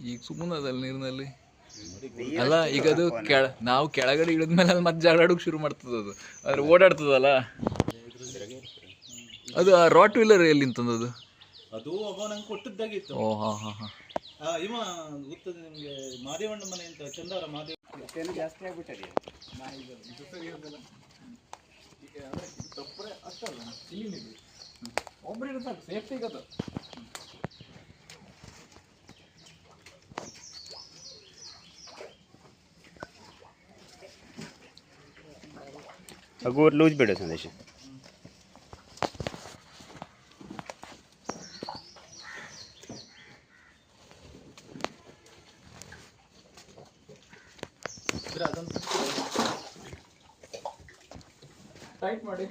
ಈಗ ಸುಮ್ಮನೆ ಅದಲ್ಲ ನೀರಿನಲ್ಲಿ. ಅಲ್ಲ ಈಗ ಅದು ಕೆಳ ನಾವು ಕೆಳಗಡೆ ಇಳಿದ್ಮೇಲೆ ಅಲ್ಲಿ ಮತ್ತೆ ಜಗಳಾಡೋಕೆ ಶುರು ಮಾಡ್ತದ ಅದು. ಅದ್ರ ಓಡಾಡ್ತದಲ್ಲ? ಅದು ಆ ರಾಟ್ ವೀಲರ್ ಎಲ್ಲಿ ತಂದದು ಅದು? ಅವ ನಂಗೆ ಕೊಟ್ಟದ್ದಾಗಿತ್ತು. ಓ ಹಾಂ ಹಾಂ ಹಾಂ. ಇವ ಗೊತ್ತದೆ ನಿಮಗೆ ಮಾದೇವಣ್ಣ ಮನೆ ಅಂತ ಚಂದಾರ ಮಾದೇವ ಜಾಸ್ತಿ ಆಗ್ಬಿಟ್ಟದೆ. ಒಬ್ಬರಿಗೆ ಸಾಕು ಸೇಫ್ಟಿ ಅದು. ಹಗುರ್ ಲೂಸ್ ಬಿಡು ಸಂದೇಶ. ಇದ್ರೆ ಟೈಟ್ ಮಾಡಿ.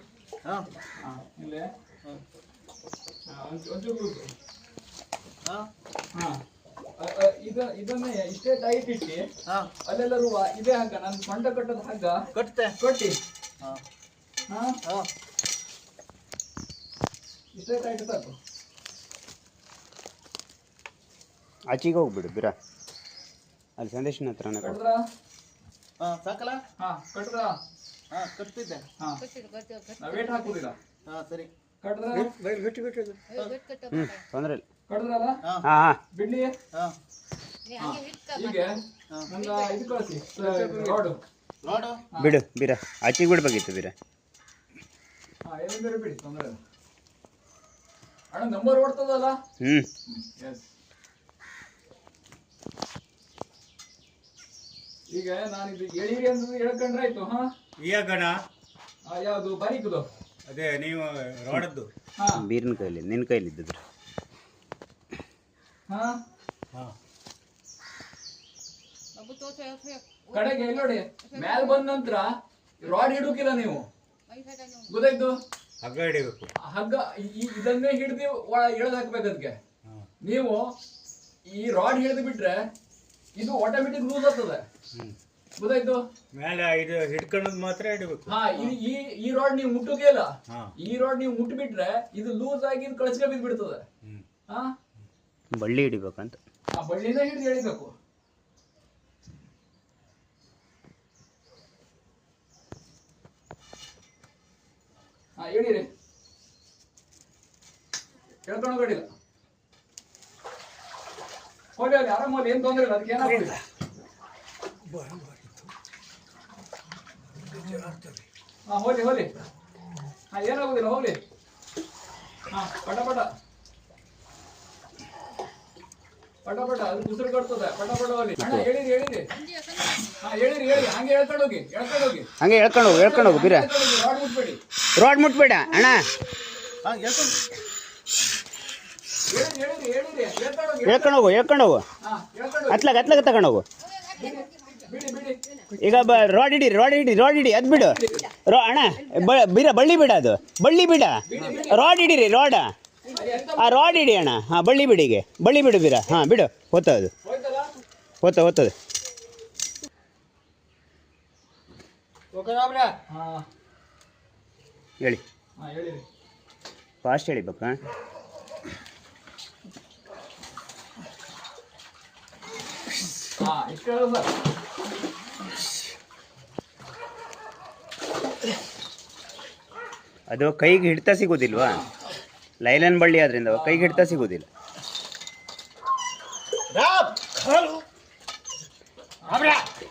ಹಾಂ. ಹಾಂ ಇಲ್ಲೇ. ಹಾಂ ಒಂಚೂರು ಹಾಂ. ಹಾಂ. ಇದು ಇದನ್ನೇ ಇಷ್ಟೇ ಟೈಟ್ ಇಟ್ಟು ಹಾಂ. ಅಲ್ಲೆಲ್ಲರೂ ಇದೇ ಹಗ್ಗ ನಾನು ಸೊಂಟ ಕಟ್ಟದ ಹಗ್ಗ ಕಟ್ತೆ. ಕಟ್ಟಿ. ಹಾಂ ಹಾಂ ಹಾ ಇಷ್ಟೇ ಸಾಕು ಆಚೆಗೆ ಹೋಗ್ಬಿಡು ಬಿರ ಅಲ್ಲಿ ಸಂದೇಶನ ಹತ್ರನೇ ಕೊಡು ಹಾ ಹಾಂ ಸಾಕಲ್ಲ? ಹಾಂ ಹಾಂ ಕಟ್ತಿದ್ದೆ. ಹಾಂ. ನಾ ವೇಟ್ ಹಾಕುದಿಲ್ಲ ಹಾಂ ಸರಿ. ಕಟ್ಟದ್ರ ಹ್ಞೂ ತೊಂದರೆ ಇಲ್ಲ. ಕಟ್ಟದ್ರಲ್ಲ ಹಾಂ. ಹಾಂ ಹಾಂ. ಬಿಡ್ಲಿ ಹಾಂ. ಹೀಗೆ ಇದು ಕಳಿಸಿ. ರೋಡು. ಬಿಡು ಬೀರ. ಆಚೆಗೆ ಬಿಡ್ಬೇಕಿತ್ತು ಬೀರ. ಹಾಂ ಏನಿದ್ರೆ ಬಿಡಿ ತೊಂದರೆ ಅಣ್ಣ ನಂಬರ್ ಓಡ್ತದಲ್ಲ? ಹ್ಞೂ ಎಸ್ ಈಗ ನಾನು ಇದು ಎಳಿರಿ ಅಂತ ಹೇಳ್ಕೊಂಡ್ರೆ ಆಯ್ತು ಹಾ? ಈ ಗಣ ಆ, ಯಾವ್ದು ಬರೀಕದು? ಅದೇ ನೀವು ರೋಡದ್ದು. ಹಾ. ಬೀರಿನ ಕೈಲಿ ನಿನ್ನ ಕೈಲಿ ಇದ್ದಿದ್ರು ಹಾ? ಹಾಂ. ಕಡೆಗೆ ಇಲ್ಲಿ ನೋಡಿ. ಮ್ಯಾಲ್ ಬಂದ ನಂತರ ರಾಡ್ ಹಿಡುಕಿಲ್ಲ ನೀವು. ಗೊತ್ತಾಯ್ತು? ಹಗ್ಗ ಹಿಡಿಬೇಕು. ಹಗ್ಗ ಇದನ್ನೇ ಹಿಡಿದು ಒಳ ಎಳ್ದು ಹಾಕ್ಬೇಕು ಅದಕ್ಕೆ ನೀವು ಈ ರಾಡ್ ಹಿಡಿದು ಬಿಟ್ರೆ ಇದು ಆಟೋಮೆಟಿಕ್ ಲೂಸ್ ಆಗ್ತದೆ. ಗೊತ್ತಾಯ್ತು? ಮೇಲೆ ಇದು ಹಿಡ್ಕೊಳ್ಳೋದು ಮಾತ್ರ ಹಿಡಿಬೇಕು. ಹಾ ಈ ಈ ಈ ರಾಡ್ ನೀವು ಮುಟ್ಟೋಕೆ ಇಲ್ಲ. ಈ ರಾಡ್ ನೀವು ಮುಟ್ಬಿಟ್ರೆ ಇದು ಲೂಸ್ ಆಗಿ ಇದು ಕಳಚ್ಕೆ ಬಿದ್ದು ಬಿಡ್ತದೆ ಹಾ? ಬಳ್ಳಿ ಹಿಡಿಬೇಕಂತ. ಆ ಬಳ್ಳಿನ ಹಿಡಿದು ಎಳಿಬೇಕು. ಹೇಳಿರಿ ಕೇಳ್ಕೊಂಡು ಹೋಗಡಿಲ್ಲ ಹೋಗಿ ಅಲ್ಲಿ ಆರಾಮಲ್ಲಿ ಏನು ತೊಂದರೆ ಇಲ್ಲ ಅದಕ್ಕೆ ಏನಾಗಿಲ್ಲ ಹಾಂ ಹೋಲಿ ಹೋಲಿ. ಹಾ ಏನಾಗೋದಿಲ್ಲ ಹೋಗ್ಲಿ ಹಾ ಪಟ ಪಟ. ಪಟ ಪಟ ಅದು ಉಸಿರು ಕಟ್ತದೆ. ಪಟ ಪಟ ಹೋಲಿ. ಅಣ್ಣ ಹೇಳಿರಿ ಹೇಳಿರಿ. ಹಾ ಹೇಳಿರಿ ಹೇಳಿ ಹಂಗೆ ಹೇಳ್ಕೊಂಡು ಹೋಗಿ ಹೇಳ್ಕೊಂಡು ಹೋಗಿ. ಹಂಗೆ ಹೇಳ್ಕೊಂಡು ಹೋಗಿ ಹೇಳ್ಕೊಂಡು ಹೋಗು ಬಿರ. ಹೇಳ್ಕೊಂಡು ರಾಡ್ ಮುಟ್ಬೇಡಿ ಅಣ್ಣ. ಹೇಳ್ಕೊಂಡೋಗು ಹೇಳ್ಕೊಂಡೋಗು ಹತ್ಲಾಗ ಹತ್ಲಾಗ ತಗೊಂಡು ಹೋಗು. ಬಿಡಿ ಬಿಡಿ ಈಗ ಬ ರೋಡ್ ಹಿಡಿ ರೋಡ್ ಹಿಡಿ ರೋಡ್ ಹಿಡಿ ಅದು ಬಿಡು. ರೋ ಅಣ್ಣ ಬೀರ ಬಿರ ಬಳ್ಳಿ ಬಿಡ ಅದು. ಬಳ್ಳಿ ಬಿಡ. ರೋಡ್ ಹಿಡೀರಿ ರೋಡ. ಆ ರೋಡ್ ಹಿಡಿ ಅಣ್ಣ. ಹಾಂ ಬಳ್ಳಿ ಬಿಡಿಗೆ ಬಳ್ಳಿ ಬಿಡು ಬೀರ. ಹಾಂ ಬಿಡು. ಹೋತದು ಹೋಯ್ತಲ್ಲ ಹೋತ ಹೋತದು ಹಾ. ಹೇಳಿ. ಹಾ ಹೇಳಿರಿ ಫಾಸ್ಟ್ ಹೇಳಿಬೇಕಾ ಬಕ್ಕ ಅದು ಕೈಗೆ ಹಿಡ್ತಾ ಸಿಗೋದಿಲ್ವಾ? ಲೈಲನ್ ಬಳ್ಳಿ ಆದ್ರಿಂದ ಕೈಗೆ ಹಿಡ್ತಾ ಸಿಗೋದಿಲ್ಲ.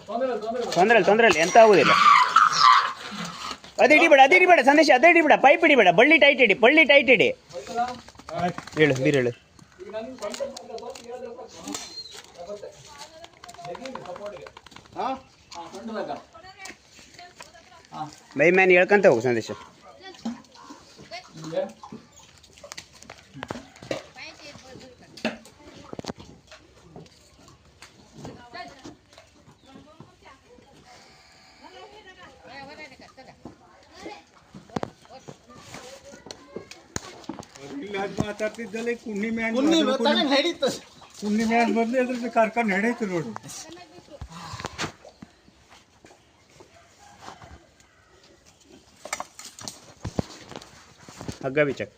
ತೊಂದ್ರೆ ತೊಂದ್ರೆ ತೊಂದರೆ ಇಲ್ಲ ತೊಂದರೆ ಇಲ್ಲ. ಎಂತ ಆಗುದಿಲ್ಲ. ಅದು ಹಿಡಿಬೇಡ ಅದು ಹಿಡಿಬೇಡ ಸಂದೇಶ ಅದು ಹಿಡಿಬೇಡ ಪೈಪ್ ಹಿಡಿಬೇಡ, ಬಳ್ಳಿ ಟೈಟ್ ಇಡಿ ಬಳ್ಳಿ ಟೈಟ್ ಇಡಿ ಹೇಳು ಬೀರೇಳು ಬೈ ಮ್ಯಾನ್ ಹೇಳ್ಕಂತ ಹೋಗು ಸಂದೇಶ ಮಾತಾಡ್ತಿದ್ದಲ್ಲ ಕುಣ್ಣಿ ಮ್ಯಾನ್ ಕುನ್ನಿ ತಗೊಂಡು ಹಿಡಿತು ಕುಣ್ಣಿ ಮ್ಯಾನ್ ಬಂದು ಅದ್ರ ಕರ್ಕೊಂಡು ನಡೆಯ್ತು ನೋಡು ಹಗ್ಗ ಬಿಚ್ಚಕ್